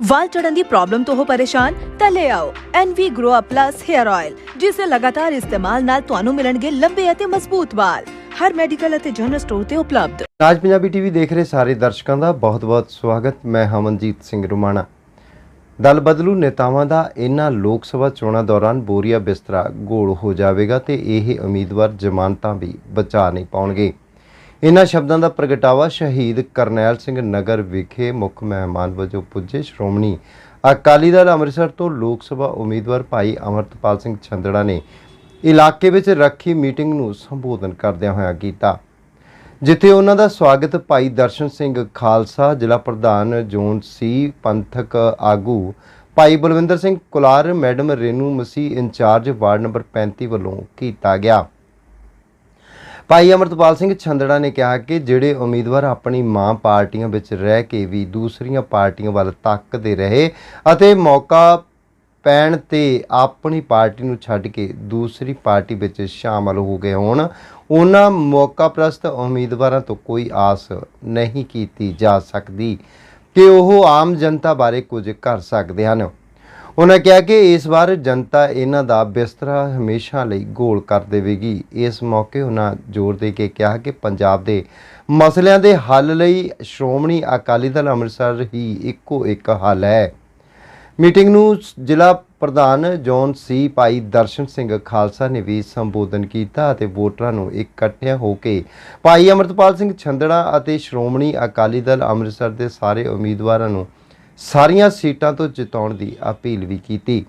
ਵਾਲ ਝੜਨ ਦੀ problem ਤੋਂ ਹੋ ਪਰੇਸ਼ਾਨ, ਤਾਂ ਲੈ ਆਓ NV Grow Up Plus Hair Oil ਜਿਸ ਦੇ ਲਗਾਤਾਰ ਇਸਤੇਮਾਲ ਨਾਲ ਤੁਹਾਨੂੰ ਮਿਲਣਗੇ ਲੰਬੇ ਅਤੇ ਮਜ਼ਬੂਤ ਵਾਲ। ਹਰ ਮੈਡੀਕਲ ਅਤੇ ਜਨਰਲ ਸਟੋਰ ਤੇ ਉਪਲਬਧ। ਰਾਜ ਪੰਜਾਬੀ ਟੀਵੀ ਦੇਖ ਰਹੇ ਸਾਰੇ ਦਰਸ਼ਕਾਂ ਦਾ ਬਹੁਤ-ਬਹੁਤ ਸਵਾਗਤ। ਮੈਂ ਹਮਨਜੀਤ ਸਿੰਘ ਰੁਮਾਣਾ। ਦਲ ਬਦਲੂ ਨੇਤਾਵਾਂ ਦਾ ਇਹਨਾਂ ਲੋਕ ਸਭਾ ਚੋਣਾਂ ਦੌਰਾਨ ਬੋਰੀਆ ਬਿਸਤਰਾ ਗੋਲ ਹੋ ਜਾਵੇਗਾ ਤੇ ਇਹ ਉਮੀਦਵਾਰ ਜ਼ਮਾਨਤਾਂ ਵੀ ਬਚਾ ਨਹੀਂ ਪਾਉਣਗੇ। ਇਹਨਾਂ ਸ਼ਬਦਾਂ ਦਾ ਪ੍ਰਗਟਾਵਾ ਸ਼ਹੀਦ ਕਰਨੈਲ ਸਿੰਘ ਨਗਰ ਵਿਖੇ ਮੁੱਖ ਮਹਿਮਾਨ ਵਜੋਂ ਪੁੱਜੇ ਸ਼੍ਰੋਮਣੀ ਅਕਾਲੀ ਦਲ ਅੰਮ੍ਰਿਤਸਰ ਤੋਂ ਲੋਕ ਸਭਾ ਉਮੀਦਵਾਰ ਭਾਈ ਅਮਰਤਪਾਲ ਸਿੰਘ ਛੰਦੜਾ ਨੇ ਇਲਾਕੇ ਵਿੱਚ ਰੱਖੀ ਮੀਟਿੰਗ ਨੂੰ ਸੰਬੋਧਨ ਕਰਦਿਆਂ ਹੋਇਆ ਕੀਤਾ, ਜਿੱਥੇ ਉਹਨਾਂ ਦਾ ਸਵਾਗਤ ਭਾਈ ਦਰਸ਼ਨ ਸਿੰਘ ਖਾਲਸਾ, ਜ਼ਿਲ੍ਹਾ ਪ੍ਰਧਾਨ ਜ਼ੋਨ ਸੀ, ਪੰਥਕ ਆਗੂ ਭਾਈ Balwinder Singh Kular, madam Renu Masih, incharge ward number 35 ਵੱਲੋਂ ਕੀਤਾ ਗਿਆ। ਭਾਈ ਅਮਰਤਪਾਲ ਸਿੰਘ ਛੰਦੜਾ ਨੇ ਕਿਹਾ ਕਿ ਜਿਹੜੇ ਉਮੀਦਵਾਰ ਆਪਣੀ ਮਾਂ ਪਾਰਟੀਆਂ ਵਿੱਚ ਰਹਿ ਕੇ ਵੀ ਦੂਸਰੀਆਂ ਪਾਰਟੀਆਂ ਵੱਲ ਤੱਕਦੇ ਰਹੇ ਅਤੇ ਮੌਕਾ ਪੈਣ ਤੇ ਆਪਣੀ ਪਾਰਟੀ ਨੂੰ ਛੱਡ ਕੇ ਦੂਸਰੀ ਪਾਰਟੀ ਵਿੱਚ ਸ਼ਾਮਲ ਹੋ ਗਏ ਹੋਣ, ਉਹਨਾਂ ਮੌਕਾ ਪ੍ਰਸਤ ਉਮੀਦਵਾਰਾਂ ਤੋਂ ਕੋਈ ਆਸ ਨਹੀਂ ਕੀਤੀ ਜਾ ਸਕਦੀ ਕਿ ਉਹ ਆਮ ਜਨਤਾ ਬਾਰੇ ਕੁਝ ਕਰ ਸਕਦੇ ਹਨ। ਉਹਨਾਂ ਕਿਹਾ ਕਿ ਇਸ ਵਾਰ ਜਨਤਾ ਇਹਨਾਂ ਦਾ ਬਿਸਤਰਾ ਹਮੇਸ਼ਾ ਲਈ ਗੋਲ ਕਰ ਦੇਵੇਗੀ। ਇਸ ਮੌਕੇ ਉਹਨਾਂ ਜ਼ੋਰ ਦੇ ਕੇ ਕਿਹਾ ਕਿ ਪੰਜਾਬ ਦੇ ਮਸਲਿਆਂ ਦੇ ਹੱਲ ਲਈ ਸ਼੍ਰੋਮਣੀ ਅਕਾਲੀ ਦਲ ਅੰਮ੍ਰਿਤਸਰ ਹੀ ਇੱਕੋ ਇੱਕ ਹੱਲ ਹੈ। ਮੀਟਿੰਗ ਨੂੰ ਜ਼ਿਲ੍ਹਾ ਪ੍ਰਧਾਨ ਜੋਨ ਸੀ ਭਾਈ ਦਰਸ਼ਨ ਸਿੰਘ ਖਾਲਸਾ ਨੇ ਵੀ ਸੰਬੋਧਨ ਕੀਤਾ ਅਤੇ ਵੋਟਰਾਂ ਨੂੰ ਇਕੱਠਿਆਂ ਹੋ ਕੇ ਭਾਈ ਅਮਰਤਪਾਲ ਸਿੰਘ ਛੰਦੜਾ ਅਤੇ ਸ਼੍ਰੋਮਣੀ ਅਕਾਲੀ ਦਲ ਅੰਮ੍ਰਿਤਸਰ ਦੇ ਸਾਰੇ ਉਮੀਦਵਾਰਾਂ ਨੂੰ ਸਾਰੀਆਂ ਸੀਟਾਂ ਤੋਂ ਜਿਤਾਉਣ ਦੀ ਅਪੀਲ ਵੀ ਕੀਤੀ।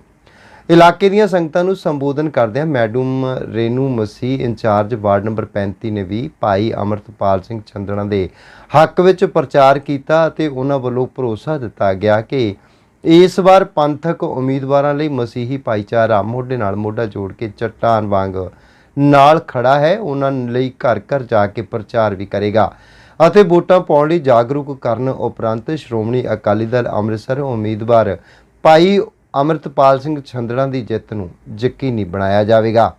ਇਲਾਕੇ ਦੀਆਂ ਸੰਗਤਾਂ ਨੂੰ ਸੰਬੋਧਨ ਕਰਦਿਆਂ madam Renu Masih incharge ward number 35 ਨੇ ਵੀ ਭਾਈ ਅਮਰਤਪਾਲ ਸਿੰਘ ਛੰਦੜਾ ਦੇ ਹੱਕ ਵਿੱਚ ਪ੍ਰਚਾਰ ਕੀਤਾ ਅਤੇ ਉਹਨਾਂ ਵੱਲੋਂ ਭਰੋਸਾ ਦਿੱਤਾ ਗਿਆ ਕਿ ਇਸ ਵਾਰ ਪੰਥਕ ਉਮੀਦਵਾਰਾਂ ਲਈ ਮਸੀਹੀ ਭਾਈਚਾਰਾ ਮੋਢੇ ਨਾਲ ਮੋਢਾ ਜੋੜ ਕੇ ਚੱਟਾਨ ਵਾਂਗ ਨਾਲ ਖੜਾ ਹੈ। ਉਹਨਾਂ ਲਈ ਘਰ ਘਰ ਜਾ ਕੇ ਪ੍ਰਚਾਰ ਵੀ ਕਰੇਗਾ। ਅਤੇ ਵੋਟਾਂ ਪਾਉਣ ਲਈ ਜਾਗਰੂਕ ਕਰਨ ਉਪਰੰਤ ਸ਼੍ਰੋਮਣੀ ਅਕਾਲੀ ਦਲ ਅੰਮ੍ਰਿਤਸਰ ਉਮੀਦਵਾਰ ਭਾਈ ਅਮਰਤਪਾਲ ਸਿੰਘ ਛੰਦੜਾ ਦੀ ਜਿੱਤ ਨੂੰ ਯਕੀਨੀ ਬਣਾਇਆ ਜਾਵੇਗਾ।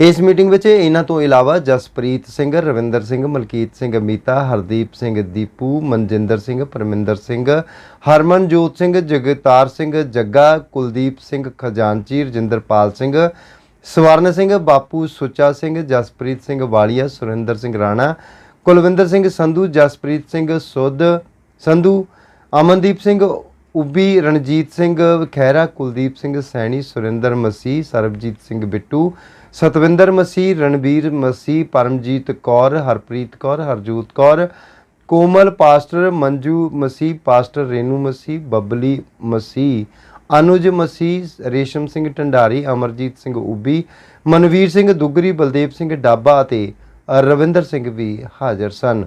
ਇਸ ਮੀਟਿੰਗ ਵਿੱਚ ਇਹਨਾਂ ਤੋਂ ਇਲਾਵਾ ਜਸਪ੍ਰੀਤ ਸਿੰਘ, ਰਵਿੰਦਰ ਸਿੰਘ, ਮਲਕੀਤ ਸਿੰਘ, ਮੀਤਾ, ਹਰਦੀਪ ਸਿੰਘ, ਦੀਪੂ, ਮਨਜਿੰਦਰ ਸਿੰਘ, ਪਰਮਿੰਦਰ ਸਿੰਘ, ਹਰਮਨਜੋਤ ਸਿੰਘ, ਜਗਤਾਰ ਸਿੰਘ, ਜੱਗਾ, ਕੁਲਦੀਪ ਸਿੰਘ, ਖਜ਼ਾਨਚੀ, ਰਜਿੰਦਰਪਾਲ ਸਿੰਘ, ਸਵਰਨ ਸਿੰਘ, ਬਾਪੂ ਸੁੱਚਾ ਸਿੰਘ, ਜਸਪ੍ਰੀਤ ਸਿੰਘ ਵਾਲੀਆ, ਸੁਰਿੰਦਰ ਸਿੰਘ ਰਾਣਾ ਕੁਲਵਿੰਦਰ ਸਿੰਘ ਸੰਧੂ, ਜਸਪ੍ਰੀਤ ਸਿੰਘ ਸੁੱਧ ਸੰਧੂ, ਅਮਨਦੀਪ ਸਿੰਘ ਉਬੀ ਰਣਜੀਤ ਸਿੰਘ ਖਹਿਰਾ, ਕੁਲਦੀਪ ਸਿੰਘ ਸੈਣੀ, ਸੁਰਿੰਦਰ ਮਸੀਹ, ਸਰਬਜੀਤ ਸਿੰਘ ਬਿੱਟੂ, ਸਤਵਿੰਦਰ ਮਸੀਹ, ਰਣਬੀਰ ਮਸੀਹ, ਪਰਮਜੀਤ ਕੌਰ, ਹਰਪ੍ਰੀਤ ਕੌਰ, ਹਰਜੋਤ ਕੌਰ, ਕੋਮਲ ਪਾਸਟਰ, ਮੰਜੂ ਮਸੀਹ, ਪਾਸਟਰ ਰੇਨੂ ਮਸੀਹ, ਬੱਬਲੀ ਮਸੀਹ, ਅਨੁਜ ਮਸੀਹ, ਰੇਸ਼ਮ ਸਿੰਘ ਢੰਡਾਰੀ, ਅਮਰਜੀਤ ਸਿੰਘ ਉਬੀ ਮਨਵੀਰ ਸਿੰਘ ਦੁੱਗਰੀ, ਬਲਦੇਵ ਸਿੰਘ ਡਾਬਾ ਅਤੇ ਰਵਿੰਦਰ ਸਿੰਘ ਵੀ ਹਾਜ਼ਰ ਸਨ।